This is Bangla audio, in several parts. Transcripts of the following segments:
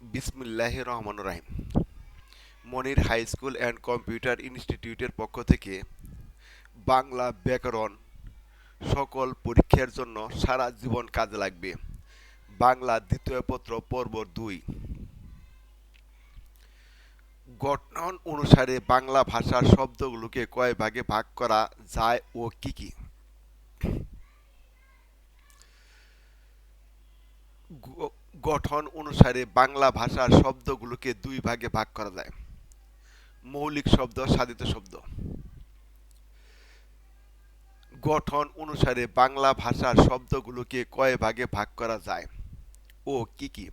বিসমুল্লাহ রহমান রাহিম। Monir high school and computer ইনস্টিটিউটের পক্ষ থেকে বাংলা ব্যাকরণ সকল পরীক্ষার জন্য সারা জীবন কাজে লাগবে। বাংলা দ্বিতীয় পত্র, পর্ব দুই। গঠন অনুসারে বাংলা ভাষার শব্দগুলোকে কয় ভাগে ভাগ করা যায় ও কি কি? গঠন অনুসারে বাংলা ভাষার শব্দগুলোকে দুই ভাগে ভাগ করা যায়। মৌলিক শব্দ, সাধিত শব্দ। গঠন অনুসারে বাংলা ভাষার শব্দগুলোকে কয় ভাগে ভাগ করা যায় ও কি কি?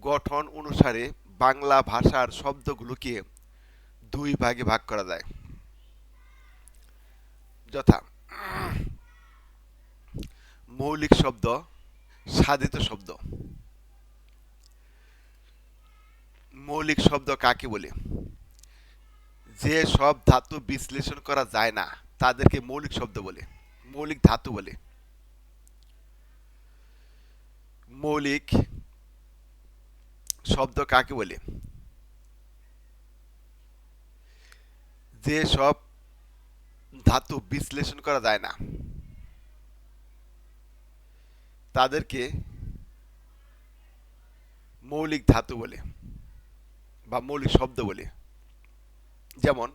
গঠন অনুসারে বাংলা ভাষার শব্দগুলোকে দুই ভাগে ভাগ করা যায়। যথা। মৌলিক শব্দ, সাধিত শব্দ। মৌলিক শব্দ কাকে বলে? যে সব ধাতু বিশ্লেষণ করা যায় না, তাদেরকে মৌলিক শব্দ বলে, মৌলিক ধাতু বলে। মৌলিক শব্দ কাকে বলে? যে সব ধাতু বিশ্লেষণ করা যায় না, তাদেরকে মৌলিক ধাতু বলে। বা মৌলিক শব্দ বলে যেমন,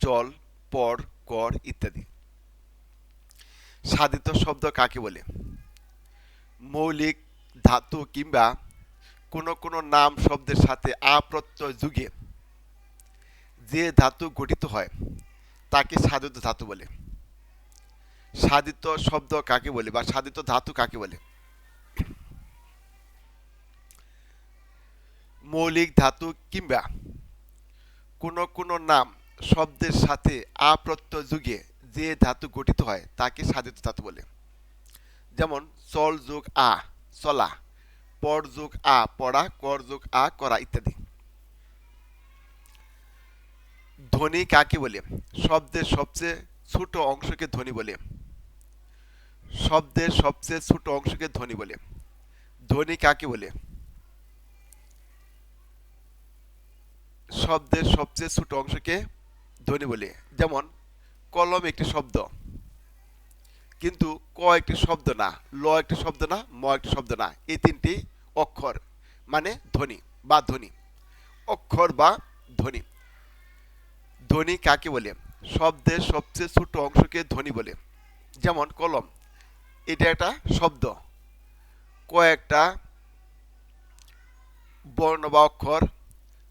চল, পর, কর ইত্যাদি। সাধিত শব্দ কাকে বলে? মৌলিক, ধাতু কিংবা কোনো কোনো নাম শব্দের সাথে আপ্রত্যয় যুগে যে ধাতু গঠিত হয়, তাকে সাধিত ধাতু বলে। সাধিত শব্দ কাকে বলে বা সাধিত ধাতু কাকে বলে? মৌলিক ধাতু কিংবা কোনো কোনো নাম, শব্দের সাথে আপ্রত্যয় যুগে যে ধাতু গঠিত হয়, তাকে সাধিত ধাতু বলে। যেমন, চল যোগ আ, চলা, পর যোগ আ, পড়া, কর যোগ আ, করা ইত্যাদি। ধ্বনি কাকে বলে? শব্দের সবচেয়ে ছোট অংশকে ধ্বনি বলে। শব্দের সবচেয়ে ছোট অংশকে ধ্বনি বলে। ধ্বনি কাকে বলে? শব্দের সবচেয়ে ছোট অংশকে ধ্বনি বলে। যেমন, কলম একটি শব্দ, কিন্তু ক একটি শব্দ না, ল একটি শব্দ না, ম একটি শব্দ না, এই তিনটি অক্ষর মানে ধ্বনি বা ধ্বনি। অক্ষর বা ধ্বনি। ধ্বনি কাকে বলে? শব্দের সবচেয়ে ছোট অংশকে ধ্বনি বলে। যেমন, কলম, এটা একটা শব্দ। কয়েকটা বর্ণ বা অক্ষর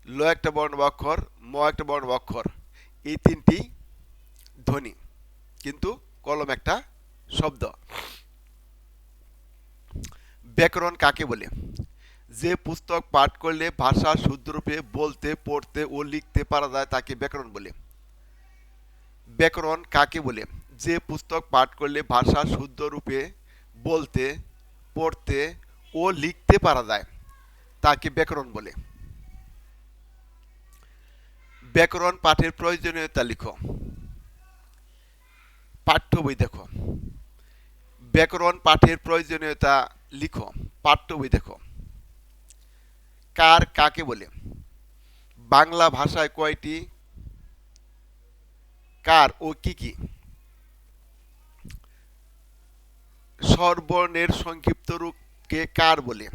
ল একটা বর্ণ অক্ষর ম একটা বর্ণ অক্ষর এই তিনটি ধ্বনি, কিন্তু কলম একটা শব্দ। ব্যাকরণ কাকে বলে? যে পুস্তক পাঠ করলে ভাষা শুদ্ধরূপে বলতে, পড়তে ও লিখতে পারা যায় তাকে ব্যাকরণ বলে। ব্যাকরণ কাকে বলে? যে পুস্তক পাঠ করলে ভাষা শুদ্ধ রূপে বলতে, পড়তে ও লিখতে পারা যায় তাকে ব্যাকরণ বলে। ব্যাকরণ, পাঠের প্রয়োজনীয়তা লিখো পাঠ্য বই দেখো। ব্যাকরণ, পাঠের প্রয়োজনীয়তা লিখো। পাঠ্য বই দেখো। কার কাকে বলে? বাংলা ভাষায় কয়টি? কার ও কি কি? স্বরবর্ণের সংক্ষিপ্ত রূপকে কার বলে?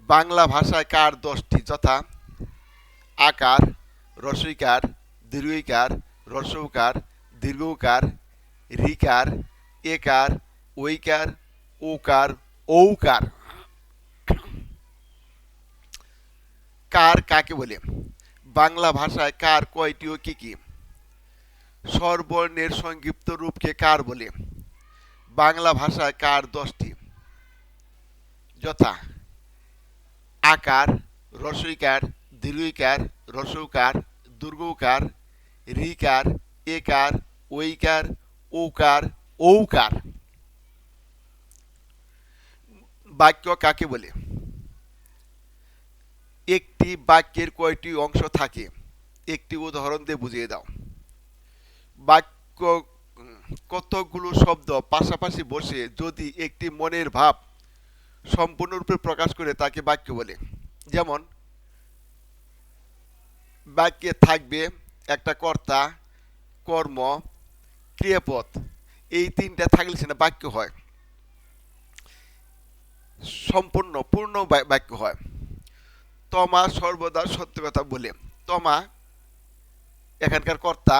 বাংলা ভাষায় কার দশটি যথা? আকার রসইকার দীর্ঘইকার রসৌকার, দীর্ঘকার রিকার একার, ঐকার ওকার ঔকার। কার কাকে বলে? বাংলা ভাষায় কার কয়টি ও কি কি? স্বরবর্ণের সংক্ষিপ্ত রূপকে কার বলে? বাংলা ভাষায় কার দশটি? যথা আকার রসইকার দীর্ঘইকার রসৌকার, দুর্গৌকার, রিকার, একার ঐকার ওকার, ঔকার। বাক্য কাকে বলে? একটি বাক্যের কয়টি অংশ থাকে? একটি উদাহরণ দিয়ে বুঝিয়ে দাও। বাক্য কতগুলো শব্দ পাশাপাশি বসে যদি একটি মনের ভাব সম্পূর্ণরূপে প্রকাশ করে তাকে বাক্য বলে। যেমন বাক্যে থাকবে একটা কর্তা, কর্ম ক্রিয়াপদ এই তিনটা থাকলে সেটা বাক্য হয়। সম্পূর্ণ, পূর্ণ বাক্য হয়। তমা সর্বদা সত্য কথা বলে। তমা এখানকার কর্তা,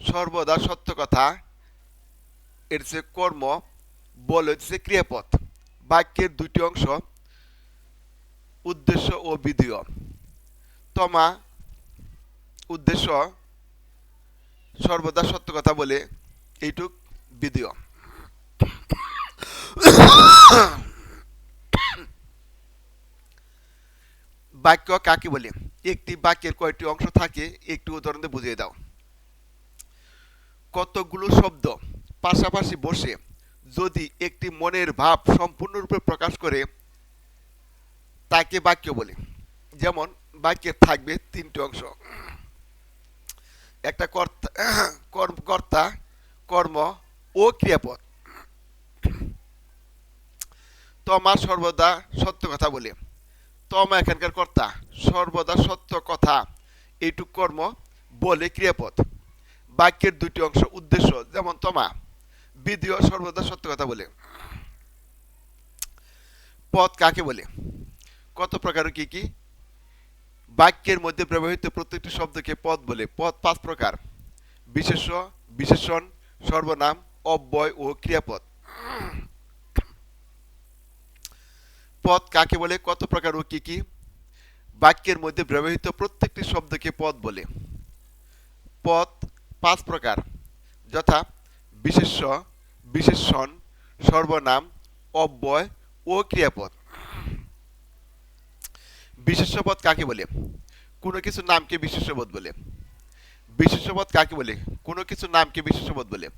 সর্বদা সত্য কথা। এর হচ্ছে কর্ম, বলে হচ্ছে ক্রিয়াপদ বাক্যের দুটি অংশ, উদ্দেশ্য ও বিধেয়। তমা উদ্দেশ্য সর্বদা সত্য কথা বলে এইটুক বিধেয় বাক্য কাকে বলে? একটি বাক্যের কয়টি অংশ থাকে? একটি উদাহরণ বুঝিয়ে দাও। কতগুলো শব্দ পাশাপাশি বসে যদি একটি মনের ভাব সম্পূর্ণরূপে প্রকাশ করে, তাকে বাক্য বলে। যেমন বাক্যের থাকবে তিনটি অংশ। একটা কর্তা কর্তা, কর্ম ও ক্রিয়াপদ। তমা সর্বদা সত্য কথা বলে। তমা এখানকার কর্তা, সর্বদা সত্য কথা। এইটুক কর্ম বলে ক্রিয়াপদ। বাক্যের দুটি অংশ উদ্দেশ্য, যেমন তমা, বিধিও সর্বদা সত্য কথা বলে। পথ কাকে বলে? কত প্রকার কি কি? বাক্যের মধ্যে ব্যবহৃত প্রত্যেকটি শব্দকে পদ বলে। পদ পাঁচ প্রকার। বিশেষ বিশেষণ, সর্বনাম, অব্যয় ও ক্রিয়াপদ। পদ কাকে বলে, কত প্রকার ও কি কি? বাক্যের মধ্যে ব্যবহৃত প্রত্যেকটি শব্দকে পদ বলে। পদ পাঁচ প্রকার। যথা বিশেষ্য, বিশেষণ, সর্বনাম, অব্যয় ও ক্রিয়াপদ। বিশেষ্যপদ কাকে বলে? কোনো কিছু নামকে বিশেষ্যপদ বলে। বিশেষ্যপদ কাকে বলে? কোনো কিছু নামকে বিশেষ্যপদ বলে।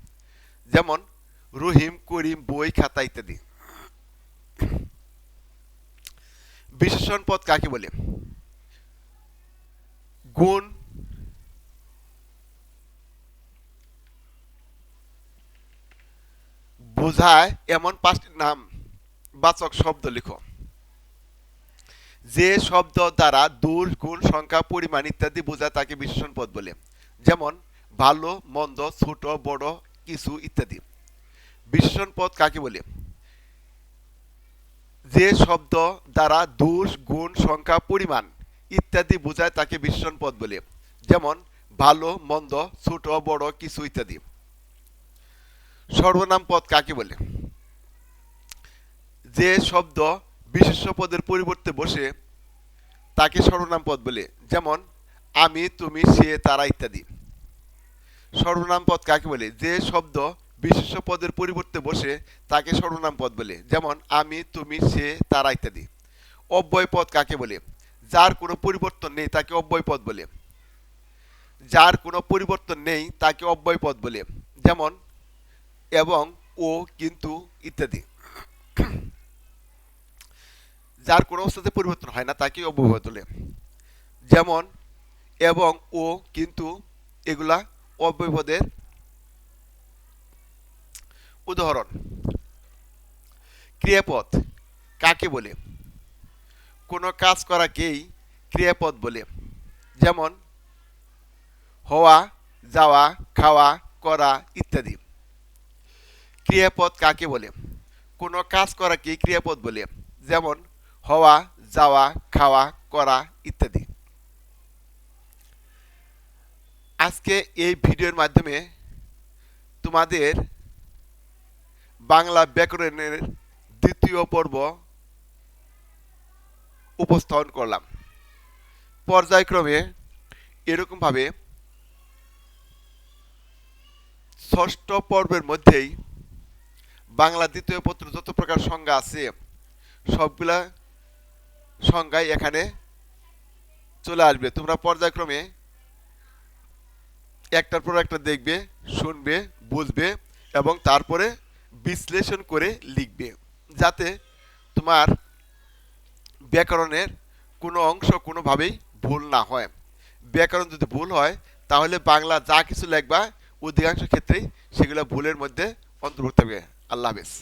যেমন, রহিম, করিম, বই, খাতা ইত্যাদি। বিশেষণ পদ কাকে বলে? গুণ, বোঝায় এমন পাঁচটি নাম, বাচক শব্দ লিখো। যে শব্দ দ্বারা দূর, গুণ, সংখ্যা, পরিমাণ ইত্যাদি বোঝায় তাকে বিশেষণ পদ বলে। যেমন, ভালো, মন্দ, ছোট, বড়, কিছু ইত্যাদি। বিশেষণ পদ কাকে বলে? যে শব্দ দ্বারা দোষ গুণ, সংখ্যা, পরিমাণ ইত্যাদি বোঝায় তাকে বিশেষণ পদ বলে। যেমন, ভালো, মন্দ, ছোট, বড়, কিছু ইত্যাদি। সর্বনাম পদ কাকে বলে? যে শব্দ বিশেষ্য পদের পরিবর্তে বসে তাকে সর্বনাম পদ বলে, যেমন, আমি, তুমি, সে, তারা ইত্যাদি। সর্বনাম পদ কাকে বলে? যে শব্দ বিশেষ্য পদের পরিবর্তে বসে তাকে সর্বনাম পদ বলে, যেমন, আমি, তুমি, সে, তারা ইত্যাদি। অব্যয় পদ কাকে বলে? যার কোনো পরিবর্তন নেই তাকে অব্যয় পদ বলে। যার কোনো পরিবর্তন নেই তাকে অব্যয় পদ বলে, যেমন, এবং, ও, কিন্তু, ইত্যাদি। যার কোনো অবস্থাতে পরিবর্তন হয় না তাকে অব্যয় বলে যেমন, এবং ও কিন্তু এগুলা অব্যয় উদাহরণ। ক্রিয়াপদ কাকে বলে? কোনো কাজ করাকেই ক্রিয়াপদ বলে। যেমন, হওয়া, যাওয়া, খাওয়া, করা ইত্যাদি। ক্রিয়াপদ কাকে বলে? কোনো কাজ করাকেই ক্রিয়াপদ বলে। যেমন হওয়া, যাওয়া, খাওয়া, করা ইত্যাদি। আজকে এই ভিডিওর মাধ্যমে তোমাদের বাংলা ব্যাকরণের দ্বিতীয় পর্ব উপস্থাপন করলাম। পর্যায়ক্রমে এরকমভাবে ষষ্ঠ পর্বের মধ্যেই বাংলা দ্বিতীয় পত্র যত প্রকার সংজ্ঞা আছে, সবগুলা সংজ্ঞাই এখানে চলে আসবে। তোমরা পর্যায়ক্রমে একটার পর একটা দেখবে, শুনবে, বুঝবে এবং তারপরে বিশ্লেষণ করে লিখবে যাতে তোমার ব্যাকরণের কোনো অংশ কোনোভাবেই ভুল না হয়। ব্যাকরণ যদি ভুল হয়, তাহলে বাংলা যা কিছু লেখবা, অধিকাংশ ক্ষেত্রেই সেগুলো ভুলের মধ্যে অন্তর্ভুক্ত হবে আল্লাহ হাফেজ।